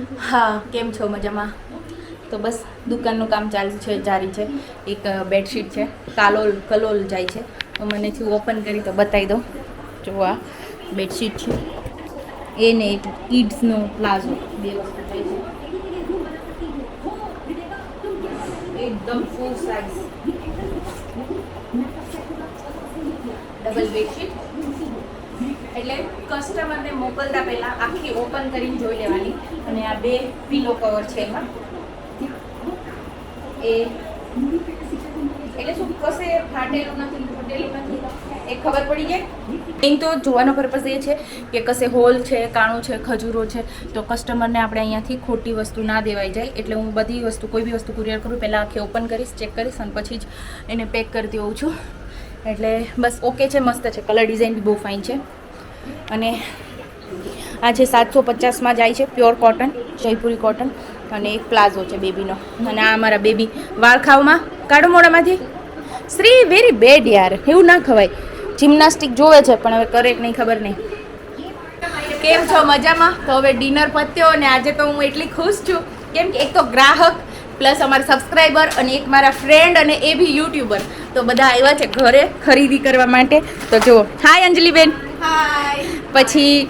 હા, કેમ છો મજામાં? તો બસ, દુકાનનું કામ ચાલુ છે, જારી છે. એક બેડશીટ છે, કાલોલ, કલોલ જાય છે. તો મને થયું ઓપન કરી તો બતાવી દો. જો આ બેડશીટ છે. એને એક કિડ્સનો પ્લાઝો. બે વસ્તુ છે. એકદમ ફૂલ સાઇઝ ડબલ બેડશીટ. એટલે કસ્ટમરને મોકલતા પહેલાં આખી ઓપન કરીને જોઈ લેવાની. અને આ બે પીલો કવર છે એમાં. એ એટલે શું, કશે ફાટેલું નથી, ફૂટેલું નથી, એ ખબર પડી જાય? મેઇન તો જોવાનો પર્પઝ એ છે કે કશે હોલ છે, કાણું છે, ખજૂરો છે, તો કસ્ટમરને આપણે અહીંયાથી ખોટી વસ્તુ ના દેવાઈ જાય. એટલે હું બધી વસ્તુ, કોઈ બી વસ્તુ કુરિયર કરું, પહેલાં આખી ઓપન કરીશ ચેક કરીશ, અને પછી જ એને પેક કરતી હોઉં છું. એટલે બસ ઓકે છે, મસ્ત છે. કલર ડિઝાઇન બી બહુ ફાઇન છે. અને આ છે સાતસો પચાસમાં જાય છે પ્યોર કોટન, જયપુરી કોટન અને એક પ્લાઝો છે બેબીનો. અને આ અમારા બેબી વાળખાવમાં કાઢો મોડામાંથી શ્રી વેરી બેડ યાર એવું ના ખવાય. જિમ્નાસ્ટિક જોવે છે, પણ હવે કરે નહીં ખબર નહીં. કેમ છો? મજામાં? તો હવે ડિનર પત્યો અને આજે તો હું એટલી ખુશ છું. કેમ કે એક તો ગ્રાહક, પ્લસ અમારા સબસ્ક્રાઈબર અને એક મારા ફ્રેન્ડ અને એ બી યુટ્યુબર. તો બધા આવ્યા છે ઘરે ખરીદી કરવા માટે. તો જુઓ. હાય અંજલિબેન. પછી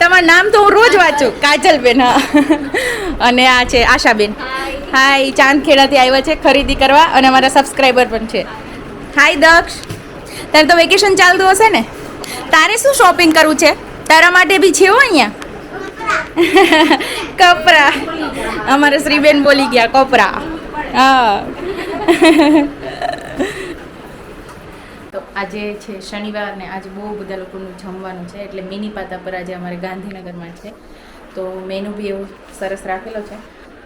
તમારું નામ તો હું રોજ વાંચું, કાજલબેન, હા. અને આ છે આશાબેન. હાય ચાંદખેડાથી આવ્યા છે ખરીદી કરવા અને અમારા સબસ્ક્રાઈબર પણ છે. હાય દક્ષ. તારે તો વેકેશન ચાલતું હશે ને? તારે શું શોપિંગ કરવું છે? તારા માટે બી છે અહીંયા? કપરા. અમારા શ્રીબેન બોલી ગયા, કપરા. હા. તો આજે છે, શનિવાર ને આજે બહુ બધા લોકોનું જમવાનું છે, એટલે મિની પાતા પર આજે અમારે ગાંધીનગરમાં છે. તો મેનુ બી એવું સરસ રાખેલો છે.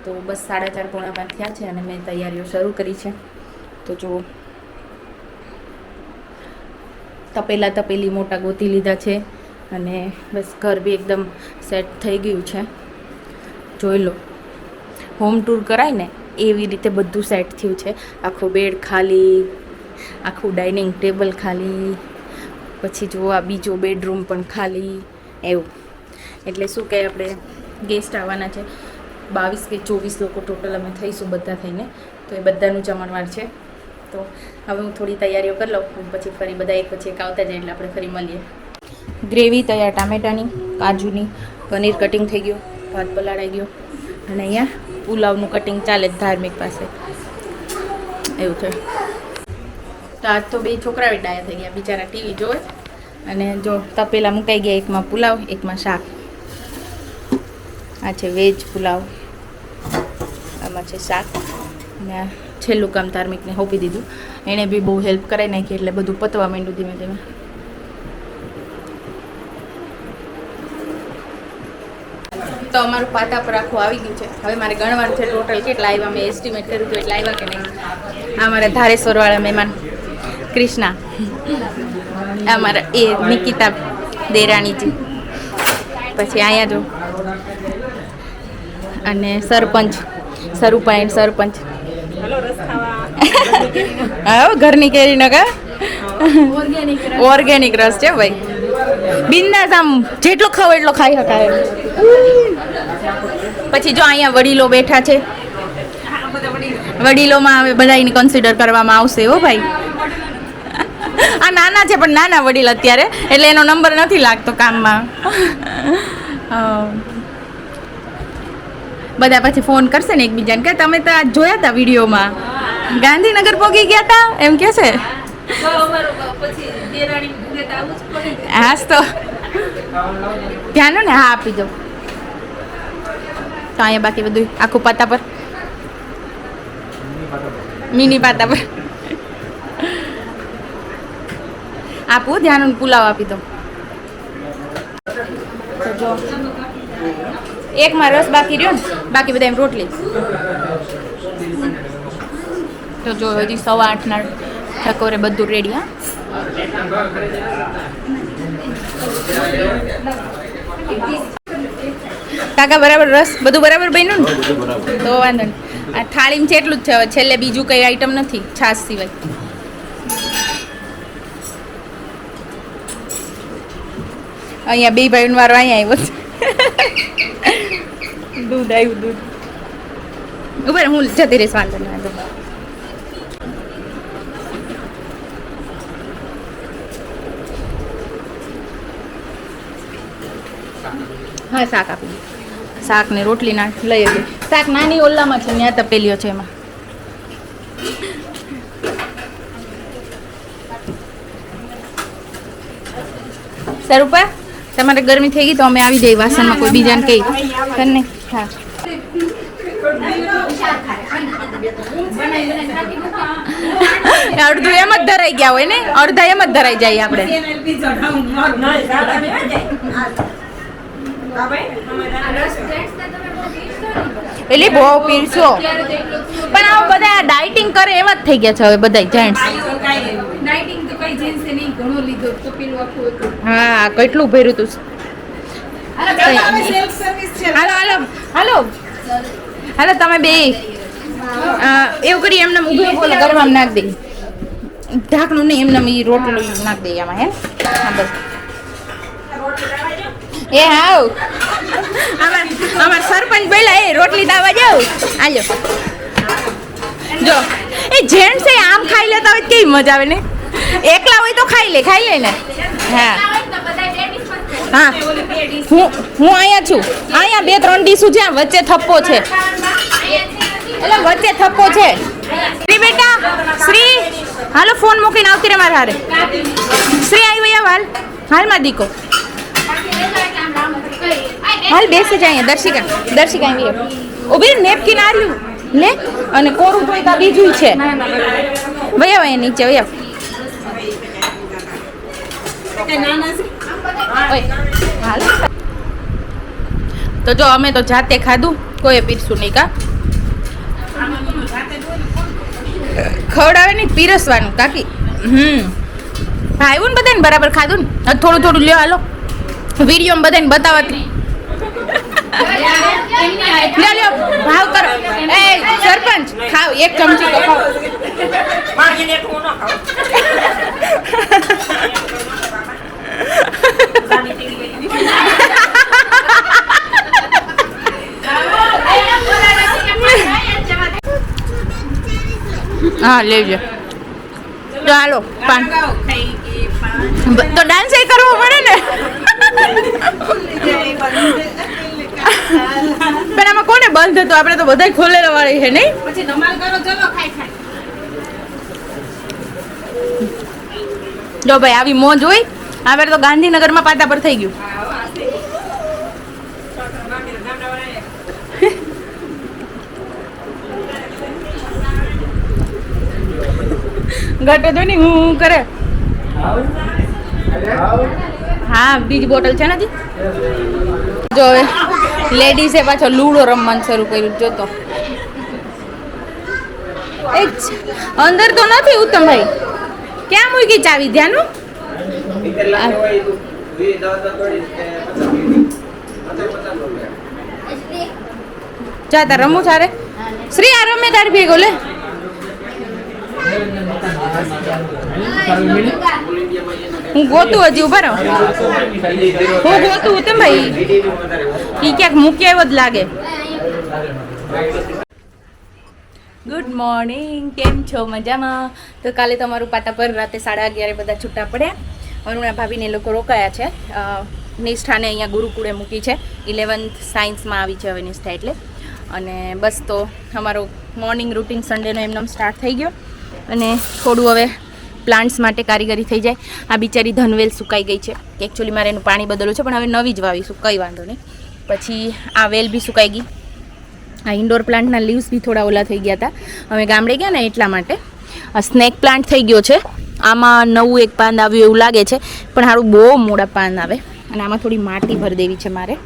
તો બસ સાડા ચાર પોણા પાંચ થયા છે અને મેં તૈયારીઓ શરૂ કરી છે. તો જુઓ. તપેલા તપેલી મોટા ગોતી લીધા છે અને બસ ઘર બી એકદમ સેટ થઈ ગયું છે. જોઈ લો. હોમ ટૂર કરાય ને, એવી રીતે બધું સેટ થયું છે. આખું બેડ ખાલી આખું ડાઇનિંગ ટેબલ ખાલી, પછી જો આ બીજો બેડરૂમ પણ ખાલી, એવું. એટલે શું કહે આપણે ગેસ્ટ આવવાના છે. બાવીસ કે ચોવીસ લોકો ટોટલ અમે થઈશું બધા થઈને. તો એ બધાનું જમણવાર છે. તો હવે હું થોડી તૈયારીઓ કરી લઉં પછી ફરી બધા એક પછી એક આવતા જાય એટલે આપણે ફરી મળીએ. ગ્રેવી તૈયાર, ટામેટાની, કાજુની, પનીર કટિંગ થઈ ગયું, ભાત પલાળાઈ ગયો. અને અહીંયા પુલાવનું કટિંગ ચાલે ધાર્મિક પાસે. એવું છે. તો આજ તો બે છોકરા ડાયા થઈ ગયા, બિચારા ટીવી જોવે. અને જો તપેલા મુકાઈ ગયા, એકમાં પુલાવ, એકમાં શાક. આ છે વેજ પુલાવ. આમાં છે શાક. આ છેલ્લું કામ ધાર્મિકને હોપી દીધું. એણે બી બહુ હેલ્પ કરાવી નાખી, એટલે બધું પતવા માંડ્યું ધીમે ધીમે. તો અમારું પાટા પર આખું આવી ગયું છે. હવે મારે ગણવાનું છે ટોટલ કેટલા આવ્યા, મેં એસ્ટિમેટ કર્યું હતું એટલા આવ્યા કે નહીં. આ મારા ધારેશ્વરવાળા મહેમાન. ક્રિષ્ના આ મારા એ નિકિતા દેરાણીજી. પછી અહીંયા જો. અને સરપંચ સરુપાઈ સરપંચ. હા ઘરની કેરી નગા ઓર્ગેનિક રસ છે ભાઈ. બિંદાસ આમ જેટલો ખાવ એટલો ખાઈ શકાય પછી જો અહીંયા વડીલો બેઠા છે. વડીલોમાં હવે બધાને કન્સિડર કરવામાં આવશે હો ભાઈ. આ નાના છે પણ નાના વડીલ અત્યારે એટલે એનો નંબર નથી લાગતો કામમાં. બધા પછી ફોન કરશે ને એકબીજાને. કે તમે તો આ જોયા હતા વિડીયોમાં? ગાંધીનગર પહોંચી ગયા હતા એમ કે છે. હાસ તો. ધ્યાન ને? હા આપી દો તો અહીંયા બાકી બધું આખું પાતા પર. મિની પાતા પર. આપું, ધ્યાન પુલાવ આપી દો. જો એકમાં રસ બાકી રહ્યો ને, બાકી બધા એમ રોટલી. તો જો હજી સવા આઠના ઠકોરે બધું રેડી હા. કાકા, બરાબર રસ? બધું બરાબર બન્યું ને? તો વાંધો નહીં. આ થાળીમાં છે એટલું જ છે છેલ્લે બીજું કઈ આઈટમ નથી, છાશ સિવાય. અહીંયા બે ભાઈનો વારો અહીંયા આવ્યો છે. દૂધ આવ્યું દૂધ. ઊભા હું જતી રહીશ વાંધો નહીં વાંધો હા શાક આપી શાક ને રોટલી ના લઈ આવી. શાક નાની ઓલામાં છે ત્યાં તપેલીઓ છે એમાં. સરુપા? તમારે ગરમી થઈ ગઈ તો અમે આવી જઈએ વાસણમાં કોઈ બીજાને કહી તને હા. અડધું એમ જ ધરાઈ ગયા હોય ને? અડધા એમ જ ધરાઈ જાય આપણે. એટલે બહુ પીરસો પણ આ બધા ડાયટિંગ કરે એવા જ થઈ ગયા છે હવે બધા જેન્ટ્સ નાઇટિંગ તો કઈ જેન્ટ્સે નહીં ઘણો લીધો તો પેલું આખું હતું. હા કેટલું ભર્યું તું? હાલો હાલો હાલો હાલો. તમે બે. એવું કરી એમને ઊભું બોલો ગરવામાં નાખ દઈ ઢાંકણું નહીં એમને એ રોટલું નાખ દઈએ આમાં હે? હા બસ. એ હાવ. અમાર અમાર સરપંચ બોલ્યા એ રોટલી દાવા જાવ. આજો જો. એ જેન્ટ્સ એ આમ ખાઈ લેતા હોય કેવી મજા આવે ને? એકલા હોય તો ખાઈ લે ખાઈ લે ને. હા. હા. હું હું અહીંયા છું. અહીંયા બે ત્રણ ડીશું છે વચ્ચે થપ્પો છે. એટલે વચ્ચે થપ્પો છે. શ્રી બેટા શ્રી. હાલો ફોન મૂકીને આવતી રે મારા હારે. શ્રી આવી વયા હાલ. હાલમાં દીકો. હાલ બેસે જ અહીંયા દર્શિકા દર્શિકા આવી ઊભી નેપકિન આર્યું. લે અને કોરું ધોઈ બીજું છે. વયા વયા નીચે વયા. તો જો અમે તો જાતે ખાધું કોઈ પીરસું નહીં કા? ખવડાવે નહીં પીરસવાનું કાકી. હમ. આવ્યું ને બધાને બરાબર ખાધું ને? થોડું થોડું લ્યો હાલો. વીડિયો બધાને બતાવતી લ્યો લ્યો ભાવ કરો. એ સરપંચ ખાવ એક ચમચી તો ખાવ. હા લેજો તો હાલો પાન. તો ડાન્સ એ કરવો પડે ને? પણ આમાં કોને બંધ હતું આપણે તો બધા ખોલેલા વાળી છે નહીં? પછી ધમાલ કરો ચલો ખાઈ ખાઈ. જો ભાઈ આવી મોજ હોય. આ તો ગાંધીનગરમાં પાટા પર થઈ ગયું. ઘટે તો નહીં હું કરે? હા બીજી બોટલ છે નથી જો હવે લેડીઝે પાછો લૂડો રમવાનું શરૂ કર્યું જો તો. એ અંદર તો નથી ઉત્તમભાઈ ક્યાં મૂકી ચાવી ધ્યાનું જા તાર રમું સારે શ્રી આ રમે તારી ભેગો લે. હું ગોતું હજી, ઊભા રહો. હું ગોતું તેમ ભાઈ એ ક્યાંક મૂક્યા એવો જ લાગે. ગુડ મોર્નિંગ કેમ છો? મજામાં? તો કાલે તમારું પાટા પર રાતે સાડા અગિયારે બધા છૂટા પડ્યા. અરુણા ભાભીને એ લોકો રોકાયા છે. નિષ્ઠાને અહીંયા ગુરુકુળે મૂકી છે. ઇલેવન્થ સાયન્સમાં આવી છે હવે નિષ્ઠા એટલે. અને બસ તો અમારો મોર્નિંગ રૂટીન સન્ડેનો એમનો સ્ટાર્ટ થઈ ગયો. અને થોડું હવે પ્લાન્ટ્સ માટે કારીગરી થઈ જાય. આ બિચારી ધનવેલ સુકાઈ ગઈ છે. એકચ્યુઅલી મારે એનું પાણી બદલવું છે, પણ હવે નવી જ વાવીશું કંઈ વાંધો નહીં. પછી આ વેલ બી સુકાઈ ગઈ. આ ઇન્ડોર પ્લાન્ટના લીવ્સ બી થોડા ઓલા થઈ ગયા હતા. અમે ગામડે ગયા ને એટલા માટે. આ સ્નેક પ્લાન્ટ થઈ ગયો છે. આમાં નવું એક પાન આવ્યું એવું લાગે છે, પણ સારું બહુ મોડા પાન આવે. અને આમાં થોડી માટી ભરી દેવી છે મારે.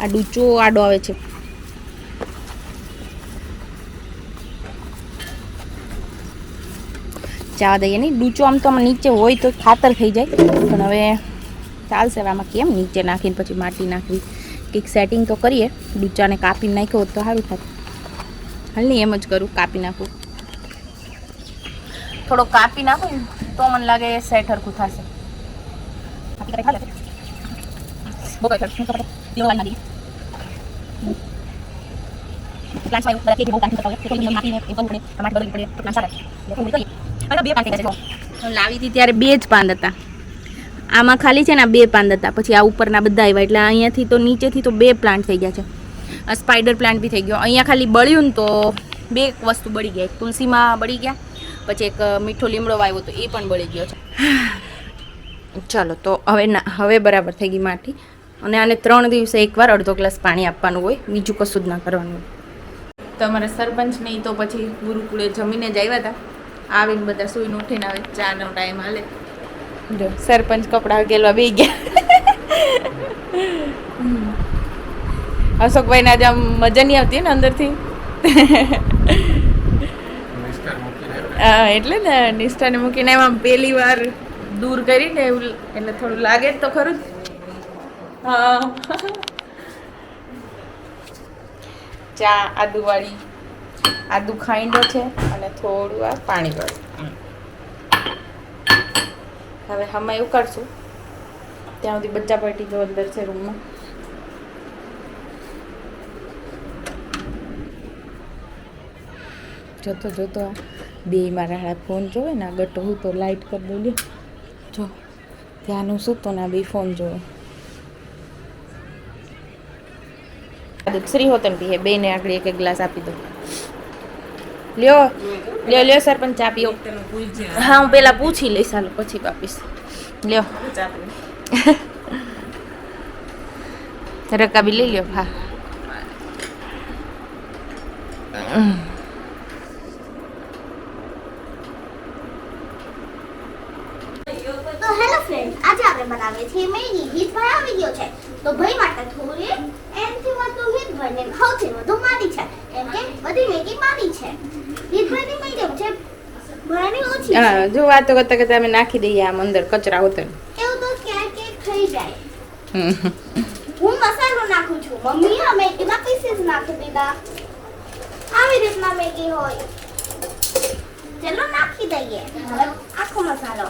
આ ડૂચો આડો આવે છે. જવા દઈએ નહીં. ડૂચો આમ તો આમ નીચે હોય તો ખાતર થઈ જાય. પણ હવે ચાલશે. આમાં કેમ નીચે નાખીને પછી માટી નાખવી? કંઈક સેટિંગ તો કરીએ. ડૂચાને કાપીને નાખ્યો તો સારું થાત. હાલ નહીં, એમ જ કરું, કાપી નાખું. થોડો કાપી નાખું તો મને લાગે સેટ હરખું થશે. બધા બહુ હોય. તો એ ટમાટર પડે. પ્લાન્ટ સારા. એટલે કરીએ. અને બે પાન થઈ લાવી હતી ત્યારે બે જ પાંદ હતા આમાં ખાલી છે ને બે પાંદ હતા પછી આ ઉપરના બધા આવ્યા એટલે અહીંયાથી તો નીચેથી તો બે પ્લાન્ટ થઈ ગયા છે આ સ્પાઈડર પ્લાન્ટ બી થઈ ગયો અહીંયા ખાલી બળ્યું ને તો બે વસ્તુ બળી ગયા એક તુલસીમાં બળી ગયા પછી એક મીઠો લીમડો વાવ્યો તો એ પણ બળી ગયો છે ચાલો તો હવે ના હવે બરાબર થઈ ગઈ માટી અને આને ત્રણ દિવસે એકવાર અડધો ગ્લાસ પાણી આપવાનું હોય બીજું કશું જ ના કરવાનું હોય. તો અમારા સરપંચ નહીં તો પછી ગુરુકુળે જમીને જ આવ્યા હતા આવીને બધા સૂઈને ઉઠીને આવે ચાનો ટાઈમ હાલે. જો સરપંચ કપડાં ગેલવા બે ગયા. અશોકભાઈને આજે આમ મજા નહીં આવતી ને અંદરથી? એટલે ને નિષ્ઠાને મૂકીને એમાં પહેલી વાર દૂર કરીને એવું એટલે થોડું લાગે જ તો ખરું જ. ચા આદુવાળી આદુ ખાંડો છે અને થોડું આ પાણી વાળું. હવે હમણાં ઉકાળશું. ત્યાં સુધી બચ્ચા પાર્ટી જો અંદર છે રૂમમાં. જોતો જોતો બે મારા હાડા ફોન જોવે ને આ ગટો હું તો લાઇટ કરી દઉં જો ત્યાંનું શું તો ના બે ફોન જોવે. શ્રી હોતન પીએ બેને આગળ એક ગ્લાસ આપી દો લ્યો લ્યો લ્યો, સરપંચ, ચા પીઓ. હા, હું પેલા પૂછી લઈશ, હાલો, પછી આપીશ લ્યો. રકાબી લઈ લ્યો, હા. તો ભાઈ માટે થોડી હિતભાઈને સૌથી વધુ મારી છે. એમ કે બધી મેગી મારી છે. હિતભાઈની મીડિયમ છે. ભણી ઓછી હા જો વાતો કરતા કરતા અમે નાખી દઈએ આમ અંદર કચરા ઉતર એવું તો ક્યાંક ક્યાંક થઈ જાય. હું મસાલો નાખું છું. મમ્મીએ મેગીના પીસીસ નાખી દીધા. આવી રીતના મેગી હોય. ચલો નાખી દઈએ. હવે આખો મસાલો.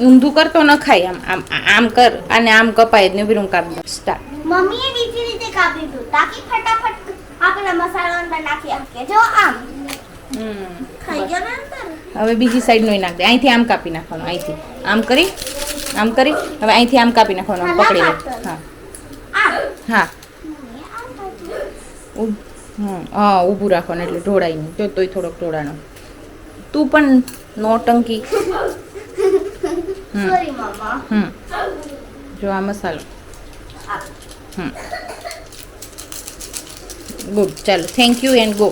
ઊંધું કરતો ન ખાય આમ. આમ આમ કર. અને આમ કપાય જ ને બીરું કાપ સ્ટાર્ટ મમ્મીએ બીજી રીતે કાપી દીધું. તાકી ફટાફટ આપણે મસાલો અંદર નાખી શકીએ જો આમ. ગયો ને હવે બીજી સાઈડ નો નાખ દે. અહીંથી આમ કાપી નાખવાનું અહીંથી. આમ કરી આમ કરી. હવે અહીંથી આમ કાપી નાખવાનું પકડી લે. હા. હા. હા ઊભું રાખવાનું એટલે ઢોળાય નહીં. તો તોય થોડોક ઢોળાનો. તું પણ નોટંકી હમ. જો આ મસાલો. ગુડ ચાલો થેન્ક યુ એન્ડ ગો